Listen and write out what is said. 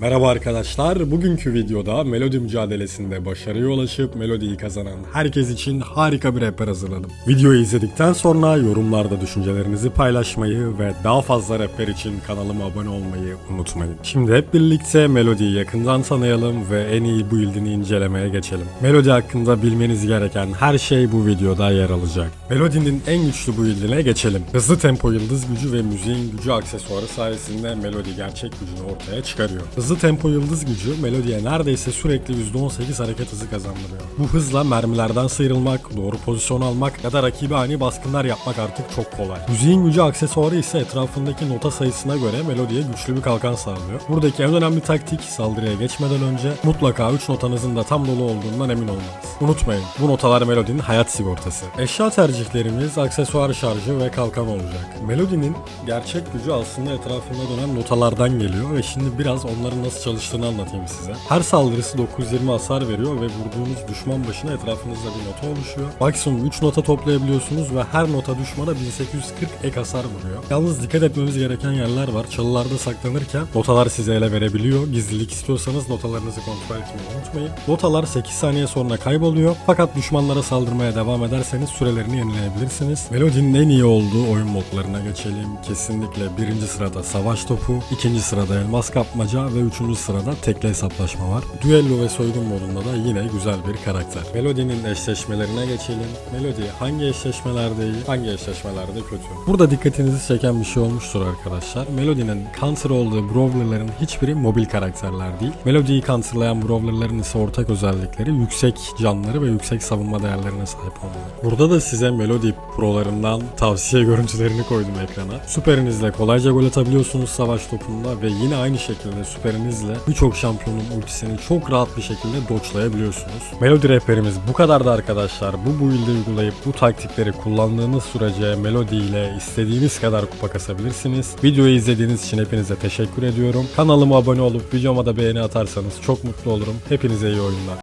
Merhaba arkadaşlar. Bugünkü videoda melodi mücadelesinde başarıya ulaşıp melodiyi kazanan herkes için harika bir rapper hazırladım. Videoyu izledikten sonra yorumlarda düşüncelerinizi paylaşmayı ve daha fazla rapper için kanalıma abone olmayı unutmayın. Şimdi hep birlikte melodiyi yakından tanıyalım ve en iyi build'ini incelemeye geçelim. Melodi hakkında bilmeniz gereken her şey bu videoda yer alacak. Melodinin en güçlü build'ine geçelim. Hızlı tempo yıldız gücü ve müziğin gücü aksesuarı sayesinde melodi gerçek gücünü ortaya çıkarıyor. Tempo yıldız gücü melodiye neredeyse sürekli %18 hareket hızı kazandırıyor. Bu hızla mermilerden sıyrılmak, doğru pozisyon almak ya da rakibe ani baskınlar yapmak artık çok kolay. Müziğin gücü aksesuarı ise etrafındaki nota sayısına göre melodiye güçlü bir kalkan sağlıyor. Buradaki en önemli taktik saldırıya geçmeden önce mutlaka 3 notanızın da tam dolu olduğundan emin olmanız. Unutmayın bu notalar melodinin hayat sigortası. Eşya tercihlerimiz aksesuar şarjı ve kalkan olacak. Melodinin gerçek gücü aslında etrafında dönen notalardan geliyor ve şimdi biraz onların nasıl çalıştığını anlatayım size. Her saldırısı 920 hasar veriyor ve vurduğunuz düşman başına etrafınızda bir nota oluşuyor. Maksimum 3 nota toplayabiliyorsunuz ve her nota düşmana 1840 ek hasar vuruyor. Yalnız dikkat etmemiz gereken yerler var. Çalılarda saklanırken notalar size ele verebiliyor. Gizlilik istiyorsanız notalarınızı kontrol etmeyi unutmayın. Notalar 8 saniye sonra kayboluyor. Fakat düşmanlara saldırmaya devam ederseniz sürelerini yenileyebilirsiniz. Melodinin en iyi olduğu oyun modlarına geçelim. Kesinlikle birinci sırada savaş topu, ikinci sırada elmas kapmaca ve üçüncü sırada tekli hesaplaşma var. Düello ve soygun modunda da yine güzel bir karakter. Melodinin eşleşmelerine geçelim. Melodi hangi eşleşmelerde iyi, hangi eşleşmelerde kötü? Burada dikkatinizi çeken bir şey olmuştur arkadaşlar. Melodinin counter olduğu brawlerların hiçbiri mobil karakterler değil. Melodiyi counterlayan brawlerların ise ortak özellikleri yüksek canları ve yüksek savunma değerlerine sahip olmaları. Burada da size Melody prolarından tavsiye görüntülerini koydum ekrana. Süperinizle kolayca gol atabiliyorsunuz savaş topunda ve yine aynı şekilde süperinizle birçok şampiyonun ultisini çok rahat bir şekilde dodge'layabiliyorsunuz. Melody rehberimiz bu kadardı arkadaşlar. Bu build'i uygulayıp bu taktikleri kullandığınız sürece Melody ile istediğiniz kadar kupa kasabilirsiniz. Videoyu izlediğiniz için hepinize teşekkür ediyorum. Kanalıma abone olup videoma da beğeni atarsanız çok mutlu olurum. Hepinize iyi oyunlar.